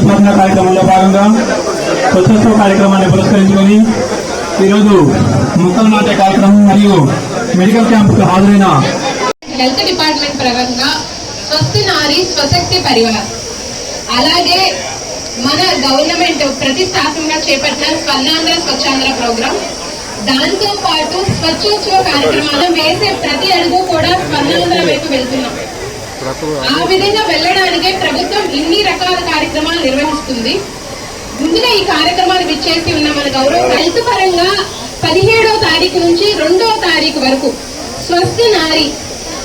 స్వర్ణాంగ కార్యక్రమంలో భాగంగా స్వచ్ఛోత్సవ కార్యక్రమాన్ని పురస్కరించుకొని ఈరోజు మొక్కలు నాటే కార్యక్రమం మరియు మెడికల్ క్యాంపుకు హాజరైన హెల్త్ డిపార్ట్మెంట్ పరంగా స్వస్తి నారి స్వశక్తి పరివార్ అలాగే మన గవర్నమెంట్ ప్రతిష్టాత్మకంగా చేపట్టిన స్వర్ణాంధ్ర స్వచ్ఛాంధ్ర ప్రోగ్రాం. దాంతో పాటు స్వచ్ఛోత్సవ కార్యక్రమాలు వేసే ప్రతి అడుగు కూడా స్వర్ణాంధ్ర వైపు వెళ్తున్నాం. ఆ విధంగా వెళ్ళడానికే ప్రభుత్వం ఇన్ని రకాల కార్యక్రమాలు నిర్వహిస్తుంది. ముందుగా ఈ కార్యక్రమాన్ని విచ్చేసి ఉన్న మన గౌరవ హెల్త్ పరంగా పదిహేడో తారీఖు నుంచి రెండో తారీఖు వరకు స్వస్తి నారి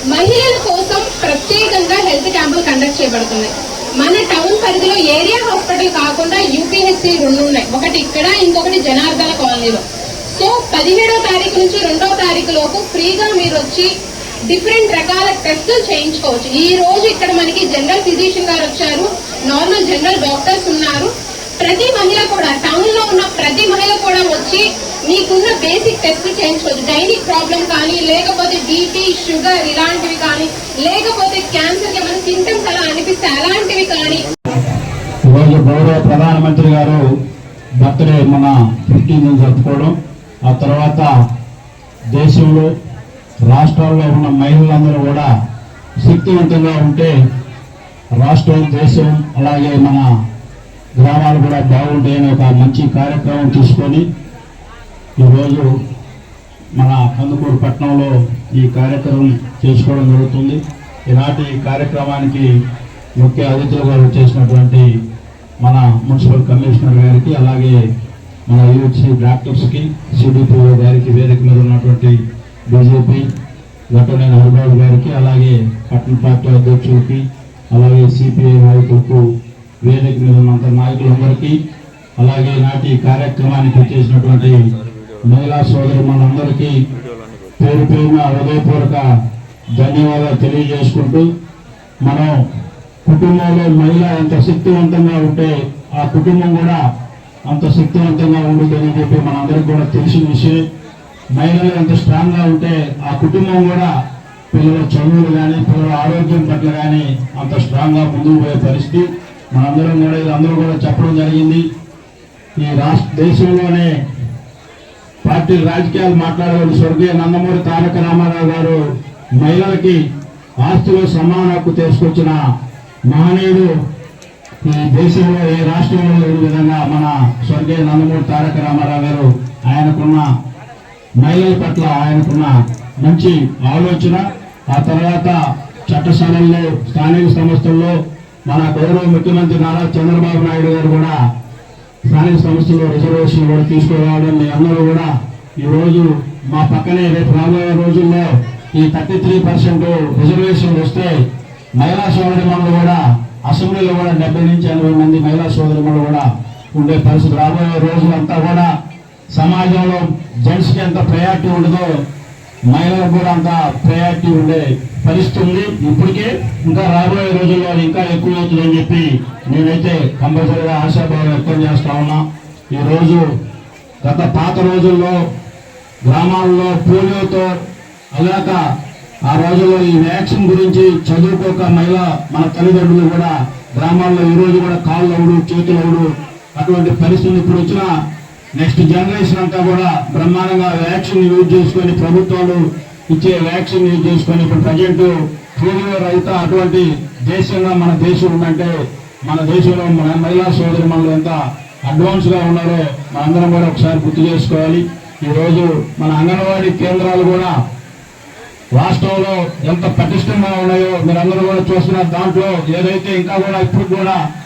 మహిళల కోసం ప్రత్యేకంగా హెల్త్ క్యాంపులు కండక్ట్ చేయబడుతున్నాయి. మన టౌన్ పరిధిలో ఏరియా హాస్పిటల్ కాకుండా యూపీహెచ్సి రెండు ఉన్నాయి. ఒకటి ఇక్కడ ఇంకొకటి జనార్దన కాలనీలో. సో పదిహేడో తారీఖు నుంచి రెండో తారీఖు లోపు ఫ్రీగా మీరు వచ్చి డిఫరెంట్ రకాల చేయించుకోవచ్చు. ఈ రోజు ఇక్కడ మనకి జనరల్ ఫిజిషియన్ గారు వచ్చారు. నార్మల్ జనరల్ డాక్టర్స్ ఉన్నారు. ప్రతి మహిళ కూడా టౌన్లో ఉన్న ప్రతి మహిళ కూడా వచ్చి మీకున్న బేసిక్ టెస్ట్ చేయించుకోవచ్చు. డైనిక్ ప్రాబ్లం కానీ లేకపోతే బీపీ షుగర్ ఇలాంటివి కానీ లేకపోతే క్యాన్సర్ ఏమైనా సింటమ్స్ అలా అనిపిస్తే అలాంటివి కానీ. ఈరోజు గౌరవ ప్రధానమంత్రి గారు బర్త్డే మన ఫిఫ్టీన్ జరుపుకోవడం. ఆ తర్వాత దేశంలో రాష్ట్రాల్లో ఉన్న మహిళలందరూ కూడా శక్తివంతంగా ఉంటే రాష్ట్రం దేశం అలాగే మన గ్రామాలు కూడా బాగుంటాయని ఒక మంచి కార్యక్రమం తీసుకొని ఈరోజు మన కందుకూరు పట్టణంలో ఈ కార్యక్రమం చేసుకోవడం జరుగుతుంది. ఈనాటి కార్యక్రమానికి ముఖ్య అతిథులుగా వచ్చేసినటువంటి మన మున్సిపల్ కమిషనర్ గారికి అలాగే మన యూహెచ్సి డాక్టర్స్కి సిడిపిఓ గారికి వేదిక మీద ఉన్నటువంటి బీజేపీ గట్టనేని హరిబాబు గారికి అలాగే పట్టణ పార్టీ అధ్యక్షులకి అలాగే సిపిఐ నాయకులకు వేదిక మీద ఉన్నంత నాయకులందరికీ అలాగే నాటి కార్యక్రమానికి వచ్చేసినటువంటి మహిళా సోదరి మనందరికీ పేరు పేరున హృదయపూర్వక ధన్యవాదాలు తెలియజేసుకుంటూ మనం కుటుంబంలో మహిళ ఎంత శక్తివంతంగా ఉంటే ఆ కుటుంబం కూడా అంత శక్తివంతంగా ఉంటుందని చెప్పి మనందరికీ కూడా తెలిసిన విషయం మహిళలు ఎంత స్ట్రాంగ్గా ఉంటే ఆ కుటుంబం కూడా పిల్లల చదువులు కానీ పిల్లల ఆరోగ్యం పట్ల కానీ అంత స్ట్రాంగ్గా ముందుకు పోయే పరిస్థితి. మనందరం కూడా ఇది అందరూ కూడా చెప్పడం జరిగింది. ఈ రాష్ట్ర దేశంలోనే పార్టీ రాజకీయాలు మాట్లాడేవాళ్ళు స్వర్గీయ నందమూరి తారక రామారావు గారు మహిళలకి ఆస్తిలో సమాన హక్కు తీసుకొచ్చిన మహనీయుడు ఈ దేశంలో ఏ రాష్ట్రంలో లేని విధంగా మన స్వర్గీయ నందమూరి తారక రామారావు గారు ఆయనకున్న మహిళల పట్ల ఆయనకున్న మంచి ఆలోచన ఆ తర్వాత చట్టసభల్లో స్థానిక సంస్థల్లో మన గౌరవ ముఖ్యమంత్రి నారా చంద్రబాబు నాయుడు గారు కూడా స్థానిక సంస్థల్లో రిజర్వేషన్ కూడా తీసుకురావడం మీ అందరూ కూడా ఈ రోజు మా పక్కనే రేపు రాబోయే రోజుల్లో ఈ థర్టీ త్రీ పర్సెంట్ రిజర్వేషన్ వస్తే మహిళా సోదరి కూడా అసెంబ్లీలో కూడా డెబ్బై నుంచి ఎనభై మంది మహిళా సోదరి కూడా ఉండే పరిస్థితి రాబోయే రోజులంతా కూడా సమాజంలో జెంట్స్కి ఎంత ప్రయారిటీ ఉండదో మహిళలకు కూడా అంత ప్రయారిటీ ఉండే పరిస్థితి ఉంది ఇప్పటికే ఇంకా రాబోయే రోజుల్లో ఇంకా ఎక్కువ అవుతుందని చెప్పి నేనైతే కంపల్సరీగా ఆశాభావం వ్యక్తం చేస్తా ఉన్నా. ఈ రోజు గత పాత రోజుల్లో గ్రామాల్లో పోలియోతో అలాక ఆ రోజుల్లో ఈ వ్యాక్సిన్ గురించి చదువుకోక మహిళ మన తల్లిదండ్రులు కూడా గ్రామాల్లో ఈ రోజు కూడా కాళ్ళు అవుడు చేతులు అవుడు అటువంటి పరిస్థితులు ఇప్పుడు వచ్చిన నెక్స్ట్ జనరేషన్ అంతా కూడా బ్రహ్మాండంగా వ్యాక్సిన్ యూజ్ చేసుకొని ప్రభుత్వాలు ఇచ్చే వ్యాక్సిన్ యూజ్ చేసుకొని ఇప్పుడు ప్రజెంట్ పోలియో రహిత అటువంటి దేశంగా మన దేశం ఉందంటే మన దేశంలో మన మహిళా సోదరి మనలు ఎంత అడ్వాన్స్గా ఉన్నారో మనందరం కూడా ఒకసారి గుర్తు చేసుకోవాలి. ఈరోజు మన అంగన్వాడీ కేంద్రాలు కూడా రాష్ట్రంలో ఎంత పటిష్టంగా ఉన్నాయో మీరందరూ కూడా చూస్తున్నారు. దాంట్లో ఏదైతే ఇంకా కూడా ఇప్పుడు కూడా